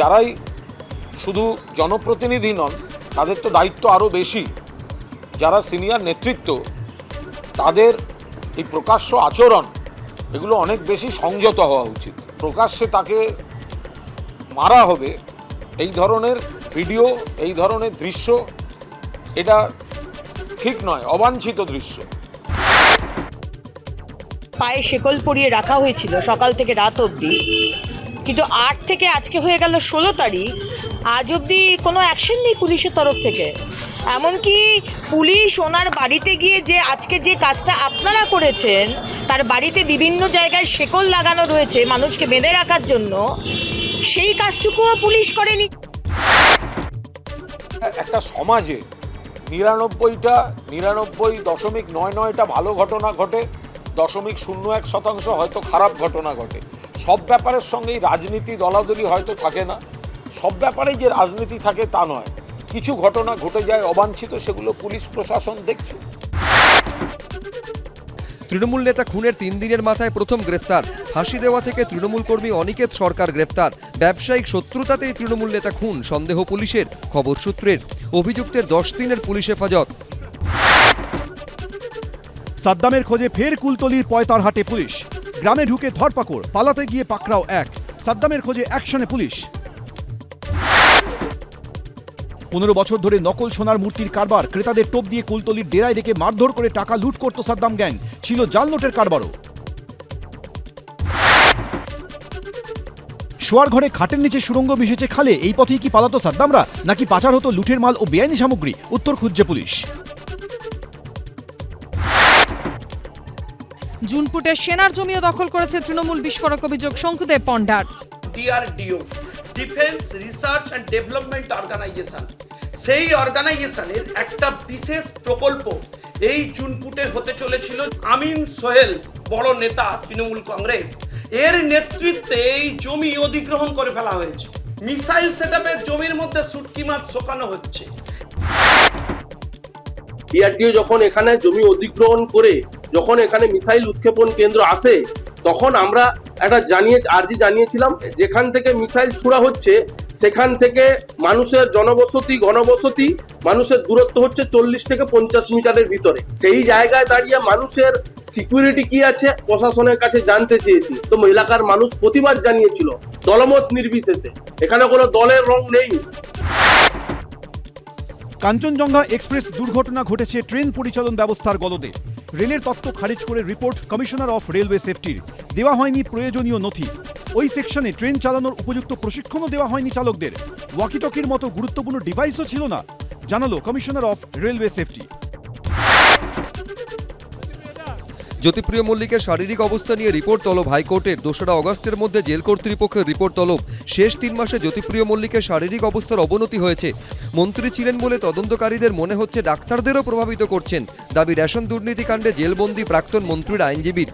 যারাই শুধু জনপ্রতিনিধি নন, তাদের তো দায়িত্ব আরও বেশি। যারা সিনিয়র নেতৃত্ব, তাদের এই প্রকাশ্য আচরণ, এগুলো অনেক বেশি সংযত হওয়া উচিত। প্রকাশ্যে তাকে মারা হবে, এই ধরনের ভিডিও, এই ধরনের দৃশ্য, এটা ঠিক নয়, অবাঞ্ছিত দৃশ্য। পায়ে শেকল পরিয়ে রাখা হয়েছিল সকাল থেকে রাত অবধি। কিন্তু আট থেকে আজকে হয়ে গেল ষোলো তারিখ। আজ অবধি কোনো অ্যাকশন নেই পুলিশের তরফ থেকে। এমনকি পুলিশ ওনার বাড়িতে গিয়ে যে আজকে যে কাজটা আপনারা করেছেন, তার বাড়িতে বিভিন্ন জায়গায় শেকল লাগানো রয়েছে মানুষকে বেঁধে রাখার জন্য, সেই কাজটুকুও পুলিশ করেনি। একটা সমাজে নিরানব্বইটা, নিরানব্বই দশমিক নয় নয়টা ভালো ঘটনা ঘটে দশমিক শূন্য এক শতাংশ হয়তো খারাপ ঘটনা ঘটে। সব ব্যাপারের সঙ্গেই রাজনীতি দলাদলি হয়তো থাকে না। সব ব্যাপারেই যে রাজনীতি থাকে তা নয়। কিছু ঘটনা ঘটে যায় অবাঞ্ছিত, সেগুলো পুলিশ প্রশাসন দেখছে। তৃণমূল নেতা খুনের তিন দিনের মাথায় প্রথম গ্রেফতার। ফাঁসি দেওয়া থেকে তৃণমূল কর্মী অনিকেত সরকার গ্রেফতার। ব্যবসায়িক শত্রুতাতেই তৃণমূল নেতা খুন, সন্দেহ পুলিশের, খবর সূত্রের। অভিযুক্তের দশ দিনের পুলিশ হেফাজত। সাদ্দামের খোঁজে ফের কুলতলির পয়তারহাটে পুলিশ। গ্রামে ঢুকে ধরপাকড়, পালাতে গিয়ে পাকড়াও এক। সাদ্দামের খোঁজে অ্যাকশনে পুলিশ। পনেরো বছর ধরে নকল সোনার মূর্তির কারবার, ক্রেতাদের টোপ দিয়ে কুলতলির ডেরায় রেখে মারধর করে টাকা লুট করত সাদ্দাম গ্যাং, ছিল জাল নোটের কারবারও। শোয়ার ঘরে খাটের নিচে সুরঙ্গ মিশেছে খালে, এই পথেই কি পালাতো সাদ্দামরা? নাকি পাচার হতো লুটের মাল ও বেআইনি সামগ্রী? উত্তর খুঁজছে পুলিশ। জুনপুটে সেনার জমিও দখল করেছে তৃণমূল বিস্ফোরক অভিযোগ Sankudeb পণ্ডার। DRDO defence research and development organisation. সেই অর্গানাইজেশনের একটা বিশেষ প্রকল্প এই জুনপুটে হতে চলেছিল আমিন সোহেল বড় নেতা তৃণমূল কংগ্রেস। এর নেতৃত্বে এই জমি অধিগ্রহণ করে ফেলা হয়েছে। মিসাইল সেটআপের জমির মধ্যে সুটকি মাছ শোকানো হচ্ছে। ডিআরডিও যখন এখানে জমি অধিগ্রহণ করে যখন এখানে মিসাইল উৎক্ষেপণ কেন্দ্র আসে, তখন আমরা একটা জানিয়ে আর্জি জানিয়েছিলাম, যেখান থেকে মিসাইল ছোড়া হচ্ছে, সেখান থেকে মানুষের জনবসতি ঘনবসতি মানুষের দূরত্ব হচ্ছে চল্লিশ থেকে পঞ্চাশ মিটারের ভিতরে। সেই জায়গায় দাঁড়িয়ে মানুষের সিকিউরিটি কি আছে, প্রশাসনের কাছে জানতে চেয়েছি। তো এলাকার মানুষ প্রতিবাদ জানিয়েছিল, দলমত নির্বিশেষে। এখানে কোনো দলের রং নেই। কাঞ্চনজঙ্ঘা এক্সপ্রেস দুর্ঘটনা ঘটেছে, ট্রেন পরিচালন ব্যবস্থার গলদে। রেলের তত্ত্ব খারিজ করে রিপোর্ট কমিশনার অফ রেলওয়ে সেফটির। দেওয়া হয়নি প্রয়োজনীয় নথি। ওই সেকশনে ট্রেন চালানোর উপযুক্ত প্রশিক্ষণও দেওয়া হয়নি চালকদের। ওয়াকিটকির মতো গুরুত্বপূর্ণ ডিভাইসও ছিল না, জানালো commissioner of railway safety. Jyotipriya মল্লিকের শারীরিক অবস্থা নিয়ে রিপোর্ট তলব হাইকোর্টের। দোসরা অগস্টের মধ্যে জেল কর্তৃপক্ষের রিপোর্ট তলব। শেষ তিন মাসে জ্যোতিপ্রিয় মল্লিকের শারীরিক অবস্থার অবনতি হয়েছে। মন্ত্রী ছিলেন বলে তদন্তকারীদের মনে হচ্ছে ডাক্তারদেরও প্রভাবিত করছেন। দাবি রেশন দুর্নীতিকাণ্ডে জেলবন্দি প্রাক্তন মন্ত্রীর আইনজীবীর।